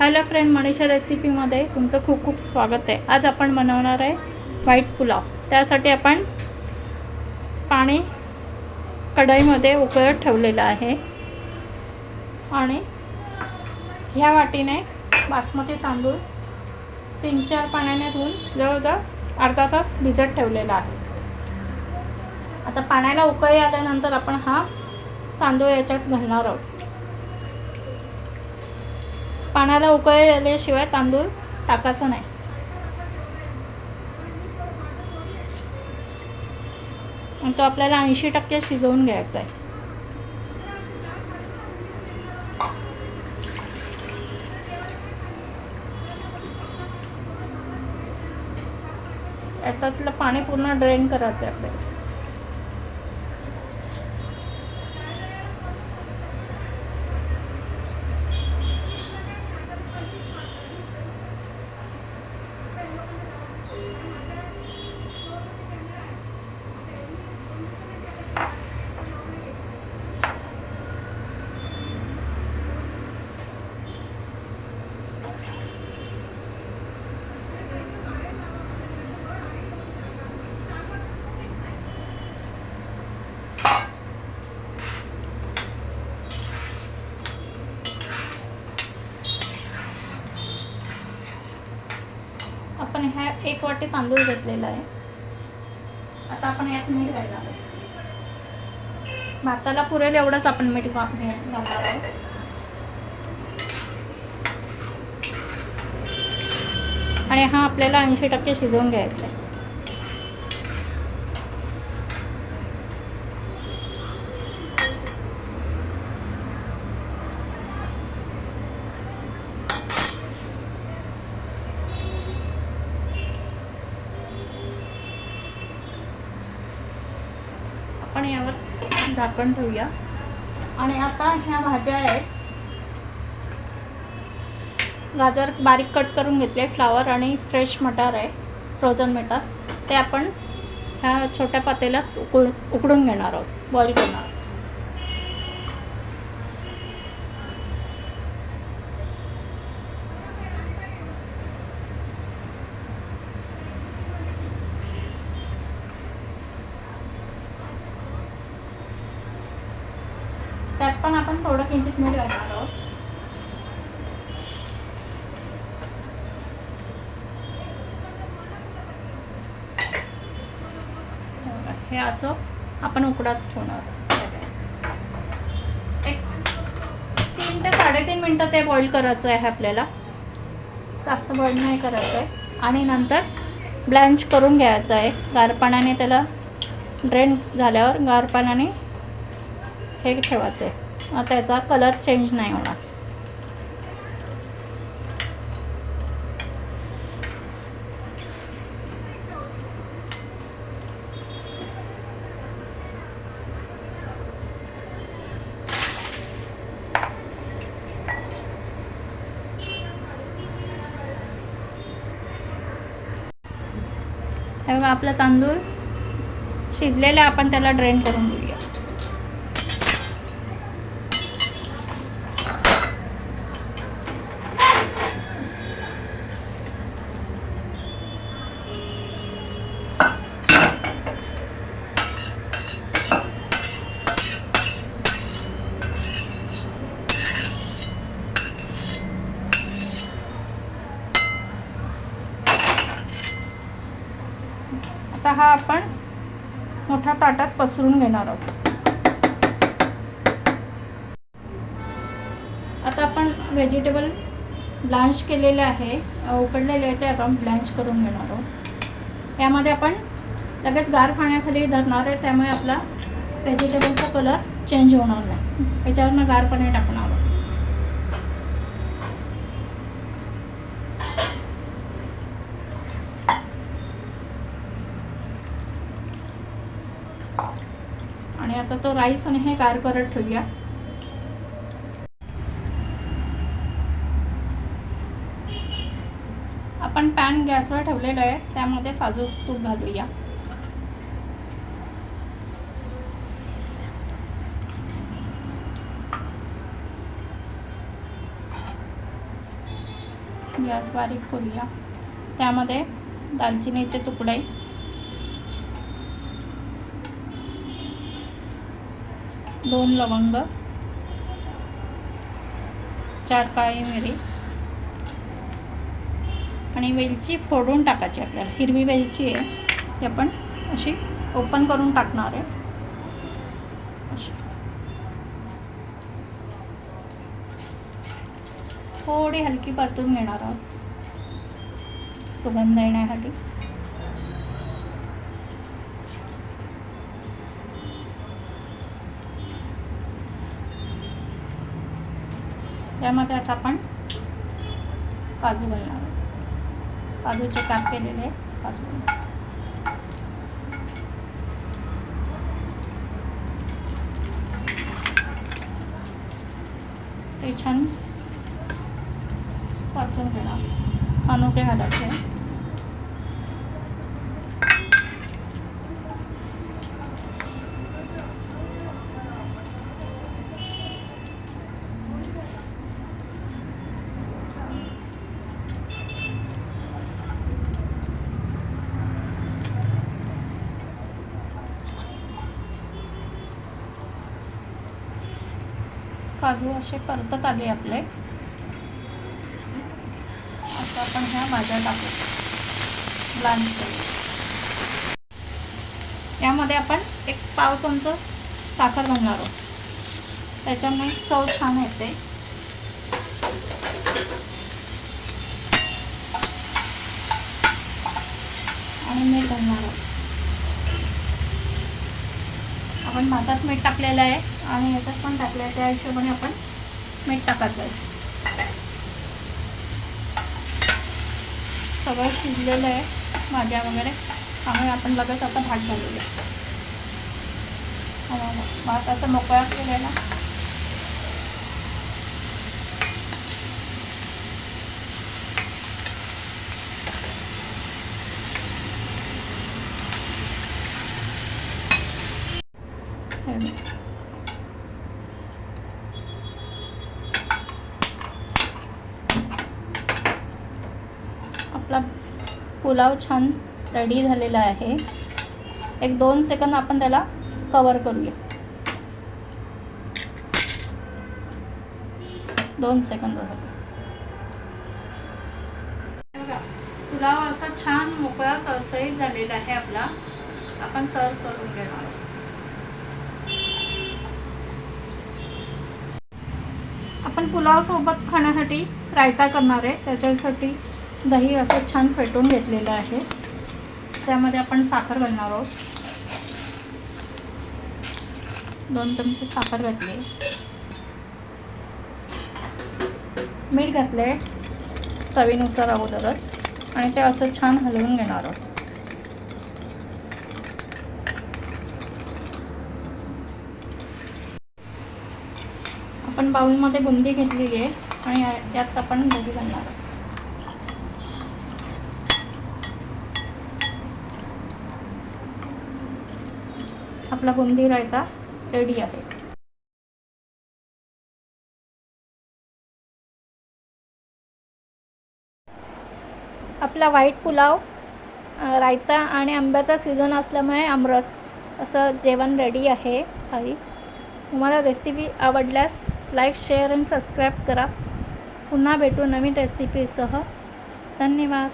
Hello friend Manisha रेसिपीमध्ये तुमचं खूप खूप स्वागत आहे. आज आपण बनवणार आहे व्हाईट पुलाव. त्यासाठी आपण पाणी कढईमध्ये उकळत ठेवलेलं आहे. आणि ह्या वाटीने बासमती तांदूळ तीन चार पाण्याने धुवून जवळजवळ अर्धा तास भिजत ठेवलेला आहे. आता पाण्याला उकळी आल्यानंतर आपण हा तांदूळ याच्यात घालणार आहोत. पाण्याला उकळल्याशिवाय तांदूळ टाकायचा नाही. आणि तो आपल्याला ऐंशी टक्के शिजवून घ्यायचा आहे. याच्यातलं पाणी पूर्ण ड्रेन करायचं आहे आपल्याला आपण ह्या एक वाटी तांदूळ घेतलेला आहे. आता आपण यात मीठ घालणार आहोत. भाताला पुरेल एवढंच आपण मीठ घालणार आहोत. आणि हा आपल्याला ऐंशी टक्के शिजवून घ्यायचा आहे आपण यावर झाकण ठेवूया. आणि आता ह्या भाज्या आहेत. गाजर बारीक कट करून घेतले फ्लावर आणि फ्रेश मटार आहे फ्रोझन मटार. ते आपण ह्या छोट्या पातेल्यात उकळ उकडून घेणार आहोत बॉईल करणार आहोत. त्यात पण आपण थोडं किंचित मीठ घालणार आहोत. हे असं आपण उकडात ठेवणार एक तीन ते साडेतीन मिनटं ते बॉईल करायचं आहे आपल्याला. जास्त बॉईल नाही करायचं आहे. आणि नंतर ब्लँच करून घ्यायचं आहे. गार पाण्याने त्याला ड्रेन झाल्यावर गार पाण्याने हे ठेवायचं आहे. मग त्याचा कलर चेंज नाही होणार. हे बघा आपला तांदूळ शिजलेले आपण त्याला ड्रेन करून आता हा आपण मोठ्या ताटात पसरून घेणार आहोत. आता आपण व्हेजिटेबल ब्लांच केलेले आहे. उकडलेले आहे ते आता ब्लांच करून घेणार आहोत. यामध्ये आपण लगेच गार पाण्याखाली धरणार आहे त्यामुळे आपला व्हेजिटेबलचा कलर चेंज होणार नाही. याच्यावरनं गार पाणी टाकणार आहोत. आणि आता तो राईस आणि हे गार करत ठेवूया. आपण पॅन गॅसवर ठेवलेलं आहे त्यामध्ये साजूक तूप घालूया. गॅस बारीक करूया. त्यामध्ये दालचिनीचे तुकडे. दोन लवंग चार काळी मिरी आणि वेलची फोडून टाकायची आपल्याला. हिरवी वेलची आहे ती आपण अशी ओपन करून टाकणार आहे. अशी. थोडी हलकी परतून घेणार आहोत. सुगंध येण्यासाठी. त्यामध्ये आता आपण काजू घालणार आहोत. काजूचे काप केलेले काजू घालणार. ते छान परतून घेणार मनुके घालायचे. काजू असे परतत आले आपले. आता आपण ह्या भाज्या टाकू ब्लांच करू. यामध्ये आपण एक पाव चमचा साखर घालणार आहोत. त्याच्यामुळे चव छान येते. आणि मीठ घालणार आहोत. आपण भातात मीठ टाकलेलं आहे आणि याच्यात पण टाकलं आहे त्या हिशोबाने आपण मीठ टाकायचं आहे. सगळं शिजलेलं आहे भाज्या वगैरे. त्यामुळे आपण लगेच आता भात घालूया भात असं मोकळा केलेला. हे आपला पुलाव छान रेडी झालेला आहे. एक दोन सेकंद आपण त्याला कवर करूया. दोन सेकंद बघा. पुलाव असा छान मोकळा सळसळीत झालेला आहे आपला. आपण सर्व करून घेणार आहोत. आपण पुलावसोबत खाण्यासाठी रायता करणार आहे. त्याच्यासाठी दही असं छान फेटून घेतलेलं आहे. त्यामध्ये आपण साखर घालणार आहोत. दोन चमचे साखर घातली. मीठ घातले चवीनुसार अगोदरच. आणि ते असं छान हलवून घेणार आहोत. आपण बाउलमध्ये बुंदी घेतलेली आहे आणि यात आपण दही घालणार आहोत. आपला बुंदी रायता रेडी आहे. आपला व्हाईट पुलाव रायता आणि आंब्याचा सीझन असल्यामुळे आमरस असं जेवण रेडी आहे. आई तुम्हाला रेसिपी आवडल्यास लाईक शेअर आणि सबस्क्राईब करा. पुन्हा भेटू नवीन रेसिपीसह धन्यवाद.